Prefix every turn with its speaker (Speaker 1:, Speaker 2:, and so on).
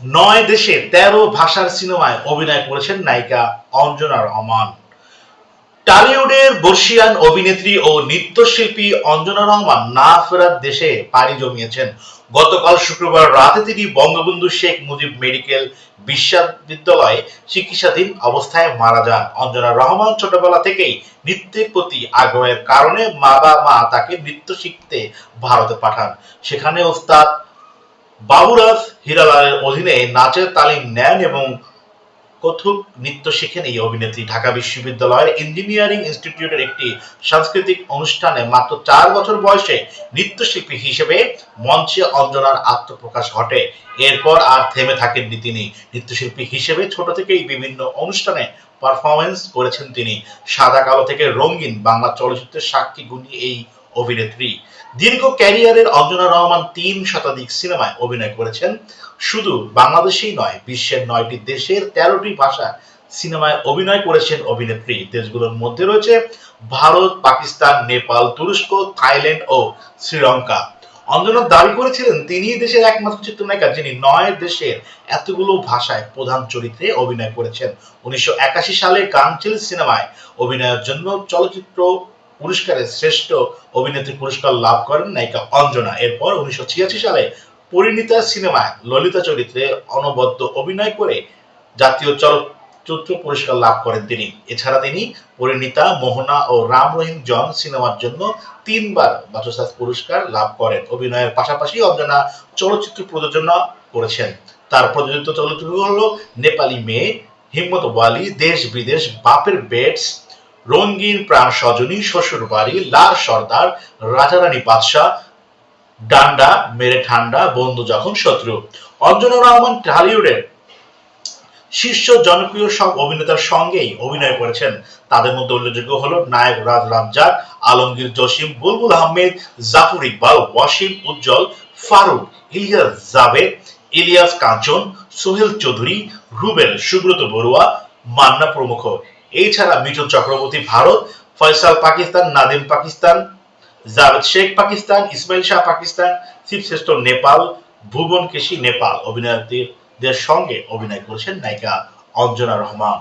Speaker 1: নয় দেশে তেরো ভাষার সিনেমায় অভিনয় করেছেন নায়িকা অঞ্জনা রহমান। টালিউডের বর্ষিয়ান অভিনেত্রী ও নৃত্যশিল্পী অঞ্জনা রহমান না ফেরার দেশে পাড়ি জমিয়েছেন। গতকাল শুক্রবার রাতে তিনি বঙ্গবন্ধু শেখ মুজিব মেডিকেল বিশ্ববিদ্যালয়ে চিকিৎসাধীন অবস্থায় মারা যান। অঞ্জনা রহমান ছোটবেলা থেকেই নৃত্যের প্রতি আগ্রহের কারণে বাবা মা তাকে নৃত্য শিখতে ভারতে পাঠান। সেখানে ওস্তাদ বাবুরাজ হিরালালের অধীনে নাচের তালিম নেন এবং কথক নৃত্য শেখেন এই অভিনেত্রী। ঢাকা বিশ্ববিদ্যালয়ের ইঞ্জিনিয়ারিং ইনস্টিটিউটের একটি সাংস্কৃতিক অনুষ্ঠানে মাত্র চার বছর বয়সে নৃত্যশিল্পী হিসেবে মঞ্চে অঞ্জনার আত্মপ্রকাশ ঘটে। এরপর আর থেমে থাকেননি তিনি। নৃত্যশিল্পী হিসেবে ছোট থেকেই বিভিন্ন অনুষ্ঠানে পারফরমেন্স করেছেন তিনি। সাদা কালো থেকে রঙিন বাংলা চলচ্চিত্রের সাক্ষী গুণী এই অভিনেত্রী। দীর্ঘ ক্যারিয়ারের অঞ্জনা রহমান তিন শতাধিক সিনেমায় অভিনয় করেছেন। শুধু বাংলাদেশেই নয়, বিশ্বের নয়টি দেশের তেরোটি ভাষা সিনেমায় অভিনয় করেছেন অভিনেত্রী। দেশগুলোর মধ্যে রয়েছে ভারত, পাকিস্তান, নেপাল, তুরস্ক, থাইল্যান্ড ও শ্রীলঙ্কা। অঞ্জনা দাবি করেছিলেন তিনি দেশের একমাত্র চিত্রনায়িকা, যিনি নয় দেশের এতগুলো ভাষায় প্রধান চরিত্রে অভিনয় করেছেন। উনিশশো একাশি সালে গানচিল সিনেমায় অভিনয়ের জন্য চলচ্চিত্র পুরস্কারে শ্রেষ্ঠ অভিনেত্রী পুরস্কার লাভ করেন নায়িকা অঞ্জনা। এরপর উনিশশো ছিয়াশি সালে পরিণীতা সিনেমায় ললিতা চরিত্রে অনবদ্য অভিনয় করে জাতীয় চলচ্চিত্র পুরস্কার লাভ করেন তিনি। এছাড়া তিনি পরিণীতা, মোহনা ও রাম রহিম জন সিনেমার জন্য তিনবার বাচসাস পুরস্কার লাভ করেন। অভিনয়ের পাশাপাশি অঞ্জনা চলচ্চিত্র প্রযোজনা করেছেন। তার প্রযোজিত চলচ্চিত্রগুলো হলো নেপালি মেয়ে, হিম্মত ওয়ালি, দেশ বিদেশ, বাপের বেডস রঙ্গিন প্রাণ সজনী, শ্বশুর বাড়ি, লাল সর্দার, রাজারানী বাদশাহ, ডান্ডা, মেরে ঠান্ডা, বন্ধু যখন শত্রু। অঞ্জনা রহমান টালিউডের শীর্ষ জনপ্রিয় সব অভিনেতার সঙ্গেই অভিনয় করেছেন। তাদের মধ্যে উল্লেখযোগ্য হলো নায়ক রাজ রাজ্জাক আলমগীর জসিম, বুলবুল আহমেদ, জাফর ইকবাল, ওয়াসিম উজ্জ্বল, ফারুক ইলিয়াস জাভেদ ইলিয়াস কাঞ্চন, সোহেল চৌধুরী, রুবেল সুব্রত বড়ুয়া, মান্না প্রমুখ। এছাড়া মিঠুন চক্রবর্তী ভারত, ফয়সাল পাকিস্তান, নাদিম পাকিস্তান, জাভেদ শেখ পাকিস্তান, ইসমাইল শাহ পাকিস্তান, শিবশ্রেষ্ঠ নেপাল, ভুবন কেশি নেপাল। অভিনেত্রীদের সঙ্গে অভিনয় করেছেন নায়িকা অঞ্জনা রহমান।